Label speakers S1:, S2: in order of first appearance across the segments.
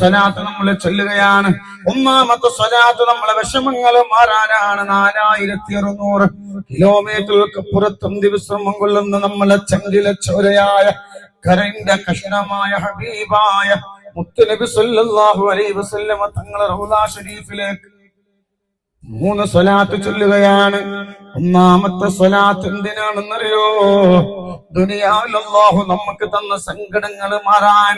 S1: സ്വലാത്ത് നമ്മൾ ചൊല്ലുകയാണ്. ഒന്നാമത്തെ സ്വലാത്ത് നമ്മളെ വിഷമങ്ങൾ മാറാനാണ് നാലായിരത്തി അറുന്നൂറ് കിലോമീറ്ററുകൾക്ക് പുറത്തും ദിവസം കൊള്ളുന്ന നമ്മളെ ചങ്കില ചോരയായ കരന്റെ കഷ്ണമായ ഹബീബായ മുത്തുനബി സല്ലല്ലാഹു അലൈഹി വസല്ലമ തങ്ങളെ റൗദാ ഷരീഫിലേക്ക് മൂന്ന് സ്വലാത്ത് ചൊല്ലുകയാണ്. ഒന്നാമത്തെ സ്വലാത്ത് എന്തിനാണെന്നറിയോ? ദുനിയാവിൽ നമുക്ക് തന്ന സങ്കടങ്ങൾ മാറാൻ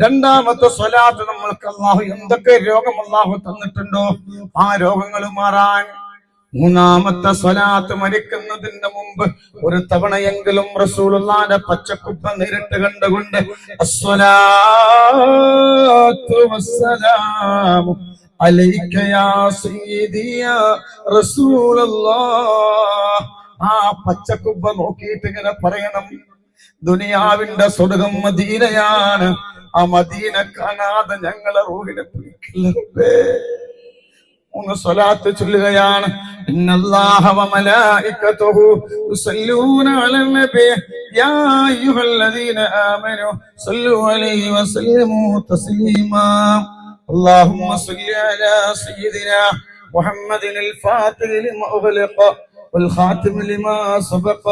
S1: രണ്ടാമത്തെ സ്വലാത്ത് നമ്മൾക്ക് അള്ളാഹു എന്തൊക്കെ രോഗം അള്ളാഹു തന്നിട്ടുണ്ടോ? ആ രോഗങ്ങൾ മാറാൻ. മൂന്നാമത്തെ സ്വലാത്ത് മരിക്കുന്നതിന്റെ മുമ്പ് ഒരു തവണയെങ്കിലും റസൂലുള്ളാന്റെ പച്ചക്കുപ്പ നേരിട്ട് കണ്ടുകൊണ്ട് ആ പച്ചക്കുപ്പ നോക്കിയിട്ട് ഇങ്ങനെ പറയണം. ദുനിയാവിന്റെ സ്വർഗം മദീനയാണ്. ആ മദീന കാണാതെ ഞങ്ങളെ റൂഹിനെ പിടിക്കില്ലേ മൂന്ന് സ്വലാത്ത് ചൊല്ലുകയാണ് ഇന്നല്ലാഹ വമലായികതുഹു യുസല്ലൂന അലൻ നബി യാ അയ്യുഹല്ലദീന ആമനു സല്ലു അലൈഹി വസല്ലമു തസ്ലീമാ اللهم صل على سيدنا محمد الفاتح لما أغلق والخاتم لما سبق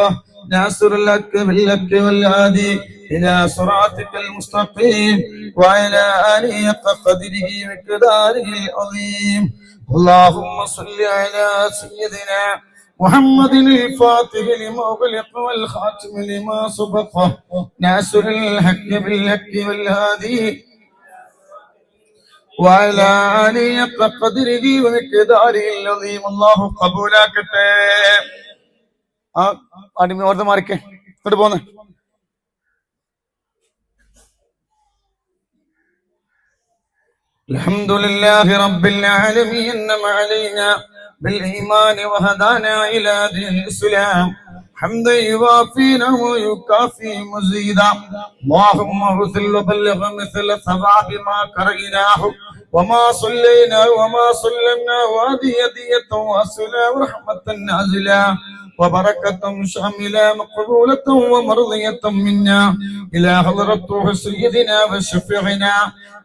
S1: ناصر لك بالحق والعادي إلى صراطك المستقيم وإلى أليق قدره وكداره العظيم. اللهم صل على سيدنا محمد الفاتح لما والخاتم لما سبقه ناصر الحق بالحق والهادي وعلى آله قدره ومقداره العظيم. الله قبولك. ആ അടിമ ഓർത്ത് മാറിക്കേ ഇങ്ങോട്ട് പോന്ന് الحمد لله رب العالمين انما علينا بالإيمان وهدانا إلى دين الإسلام حمدا يوافينا ويكافي مزيدا اللهم ارسل وبلغ مثل ثواب ما قرئناه وما صلينا وما سلمنا وهذه هدية واصلة ورحمة نازلة وبركة شاملة مقبولة ومرضية منا. إلى حضرة سيدنا وشفيعنا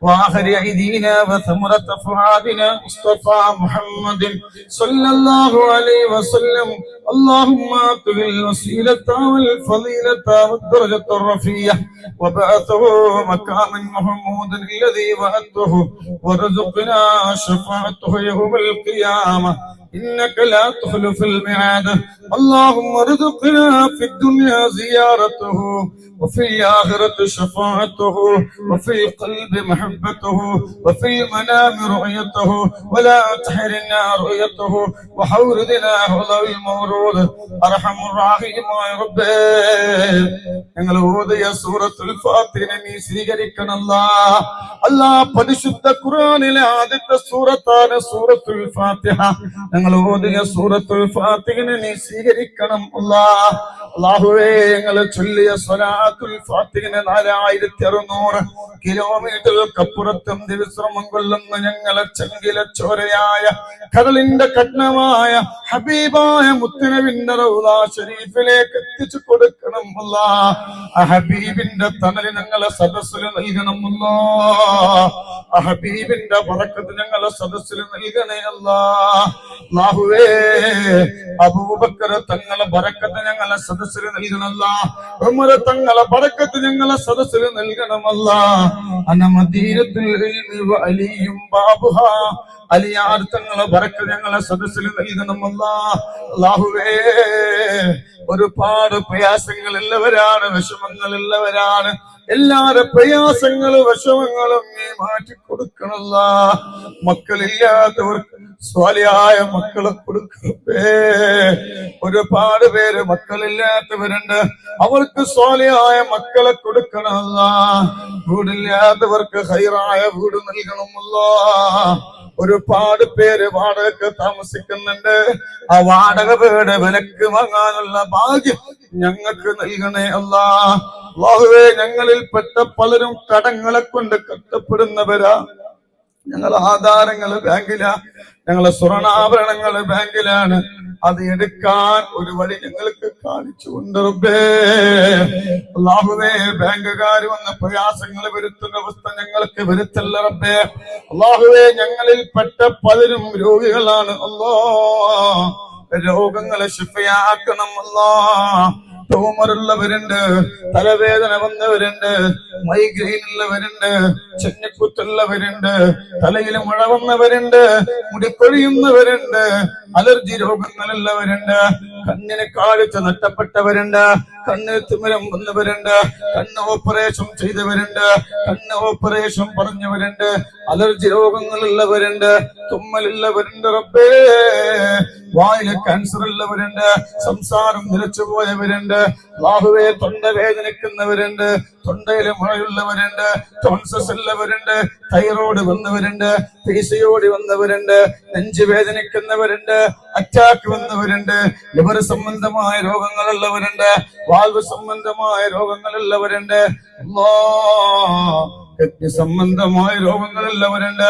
S1: وآخر أيدينا وثمرة فؤادنا مصطفى محمد صلى الله عليه وسلم. اللهم أعطه الوسيلة والفضيلة والدرجة الرفيعة وبعثه مكانا محمودا الذي وعدته. وارزقنا شفاعته يوم القيامة. إنك لا تخلف الميعاد اللهم ارزقنا في الدنيا زيارته وفي الآخرة شفاعته وفي القلب محبته وفي المنام رؤيته ولا تحرنا رؤيته وحوردنا هذا المورود أرحم الراحمين يا رب ഞങ്ങൾ ഓതിയ സൂറത്തുൽ ഫാത്തിഹ നീ സ്വീകരിക്കണല്ല അല്ലാ പരിശുദ്ധ ഖുർആനിലെ ആദ്യത്തെ സൂറത്താണ് സൂറത്തുൽ ഫാത്തിഹ ഞങ്ങൾ ഓതിയ സൂറത്തുൽ ഫാത്തിഹിനെ നീ സ്വീകരിക്കണം. അള്ളാഹുവേ ഞങ്ങൾ ചൊല്ലിയ സ്വലാത്തുൽ ഫാത്തിഹിനെ നാലായിരത്തി അറുന്നൂറ് കിലോമീറ്ററുകൾക്കപ്പുറത്തും ദിവസം കൊല്ലുന്ന ഞങ്ങളെ ചെങ്കില ചോരയായ കടലിന്റെ കഠിനമായ ഹബീബായ മുത്തനവിന്റെ റൗലാ ഷരീഫിലേക്ക് എത്തിച്ചു കൊടുക്കണം. അല്ലാ ഹബീബിന്റെ തണൽ ഞങ്ങളെ സദസ്സിൽ നൽകണം. അല്ലാ ഹബീബിന്റെ പറക്കത്ത് ഞങ്ങളെ സദസ്സിൽ നൽകണേ അല്ലാ. അല്ലാഹുവേ അബൂബക്കർ തങ്ങളെ പറക്കത്ത് ഞങ്ങളെ സദസ്സിൽ നൽകണമല്ല ഉമർ തങ്ങളെ പറക്കത്ത് ഞങ്ങളെ സദസ്സിൽ നൽകണമല്ല അനമതീരത്തിൽ അലിയും ബാബുഹ. അലിയാർ തങ്ങളെ പറക്കത്ത് ഞങ്ങളെ സദസ്സിൽ നൽകണമല്ല അല്ലാഹുവേ ഒരുപാട് പ്രയാസങ്ങൾ ഉള്ളവരാണ് വിഷമങ്ങൾ എല്ലാരെ പ്രയാസങ്ങളും വിഷമങ്ങളും നീ മാറ്റി കൊടുക്കണല്ല മക്കളില്ലാത്തവർക്ക് സ്വാലിയായ മക്കളെ കൊടുക്കേ ഒരുപാട് പേര് മക്കളില്ലാത്തവരുണ്ട്. അവർക്ക് സ്വാലിയായ മക്കളെ കൊടുക്കണമല്ല. വീടില്ലാത്തവർക്ക് ഹൈറായ വീട് നൽകണമല്ല. ഒരുപാട് പേര് വാടക താമസിക്കുന്നുണ്ട്. ആ വാടക വീട് വിലക്ക് വാങ്ങാനുള്ള ഭാഗ്യം ഞങ്ങൾക്ക് നൽകണേ അല്ലാ. അള്ളാഹുവേ ഞങ്ങളിൽ പെട്ട പലരും കടങ്ങളെ കൊണ്ട് കഷ്ടപ്പെടുന്നവരാ ഞങ്ങളെ ആധാരങ്ങൾ ബാങ്കിലാ. ഞങ്ങളെ സ്വർണാഭരണങ്ങൾ ബാങ്കിലാണ്. അത് എടുക്കാൻ ഒരു വഴി ഞങ്ങൾക്ക് കാണിച്ചു കൊണ്ട് റബ്ബേ ബാങ്കുകാർ വന്ന പ്രയാസങ്ങൾ വരുത്തുന്ന അവസ്ഥ ഞങ്ങൾക്ക് വരുത്തല്ല റബ്ബേ. അള്ളാഹുവേ ഞങ്ങളിൽ പെട്ട പലരും രോഗികളാണ്. അല്ലോ. രോഗങ്ങളെ ശിഫയാക്കണം അല്ലാ ട്യൂമറുള്ളവരുണ്ട് തലവേദന വന്നവരുണ്ട് മൈഗ്രെയിൻ ഉള്ളവരുണ്ട് ചെന്നിക്കുത്തുള്ളവരുണ്ട് തലയിൽ മുഴ വന്നവരുണ്ട് മുടിക്കൊഴിയുന്നവരുണ്ട് അലർജി രോഗങ്ങളുള്ളവരുണ്ട് കണ്ണിന് കാഴ്ച നഷ്ടപ്പെട്ടവരുണ്ട് കണ്ണിൽ തിമിരം വന്നവരുണ്ട് കണ്ണ് ഓപ്പറേഷൻ ചെയ്തവരുണ്ട് കണ്ണ് ഓപ്പറേഷൻ പറഞ്ഞവരുണ്ട് അലർജി രോഗങ്ങളുള്ളവരുണ്ട് തുമ്മലുള്ളവരുണ്ട് റബ്ബേ. വായിലെ ക്യാൻസർ ഉള്ളവരുണ്ട് സംസാരം നിലച്ചു പോയവരുണ്ട് ബാഹുവെ തൊണ്ട വേദനിക്കുന്നവരുണ്ട് തൊണ്ടയിലെ മുഴയുള്ളവരുണ്ട്. ടോൺസസ് ഉള്ളവരുണ്ട് തൈറോയ്ഡ് വന്നവരുണ്ട്. പീസിയോടി വന്നവരുണ്ട്. നെഞ്ചു വേദനിക്കുന്നവരുണ്ട്. അറ്റാക്ക് വന്നവരുണ്ട്. ലിവർ സംബന്ധമായ രോഗങ്ങളുള്ളവരുണ്ട്. വാൽവ് സംബന്ധമായ രോഗങ്ങളുള്ളവരുണ്ട്. അല്ലാ കിഡ്നി സംബന്ധമായ രോഗങ്ങളുള്ളവരുണ്ട്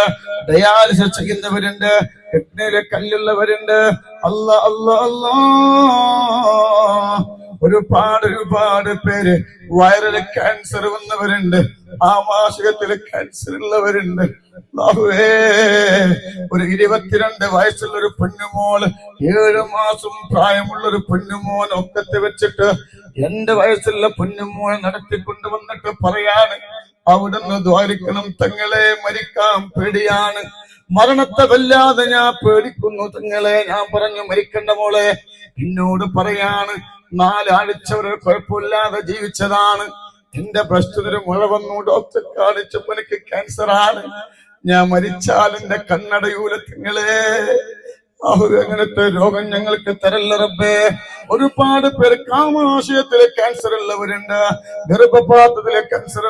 S1: ഡയാലിസിസ് ചെയ്യുന്നവരുണ്ട് കിഡ്നിയിലെ കല്ലുള്ളവരുണ്ട്. അല്ല അല്ല അല്ല. ഒരുപാട് ഒരുപാട് പേര് വയറിൽ ക്യാൻസർ വന്നവരുണ്ട്. ആമാശയത്തിൽ ക്യാൻസർ ഉള്ളവരുണ്ട്. ഒരു ഇരുപത്തിരണ്ട് വയസ്സുള്ള ഒരു പെണ്ണുമോൾ ഏഴ് മാസം പ്രായമുള്ള ഒരു പെണ്ണുമോൻ ഒക്കത്തെ വെച്ചിട്ട് എന്റെ വയസ്സുള്ള പൊന്നുമോനെ നടത്തിക്കൊണ്ടു വന്നിട്ട് പറയാണ് അവിടുന്ന് ദ്വാരിക്കണം തങ്ങളെ മരിക്കാൻ പേടിയാണ്. മരണത്തെ വല്ലാതെ ഞാൻ പേടിക്കുന്നു തങ്ങളെ. ഞാൻ പറഞ്ഞു മരിക്കണ്ട മോളെ. എന്നോട് പറയാണ് നാലാഴ്ച ഒരു കുഴപ്പമില്ലാതെ ജീവിച്ചതാണ്. എന്റെ പ്രശ്നത്തിന് മുഴ വന്നു ഡോക്ടർ കാണിച്ചപ്പോ എനിക്ക് ക്യാൻസർ ആണ്. ഞാൻ മരിച്ചാൽ എന്റെ കണ്ണടയൂല തിങ്ങളെ. അങ്ങനത്തെ രോഗം ഞങ്ങൾക്ക് തരല്ല റബ്ബേ. ഒരുപാട് പേർ കാമാശയത്തിലെ ക്യാൻസർ ഉള്ളവരുണ്ട്. ഗർഭപാത്രത്തിലെ ക്യാൻസർ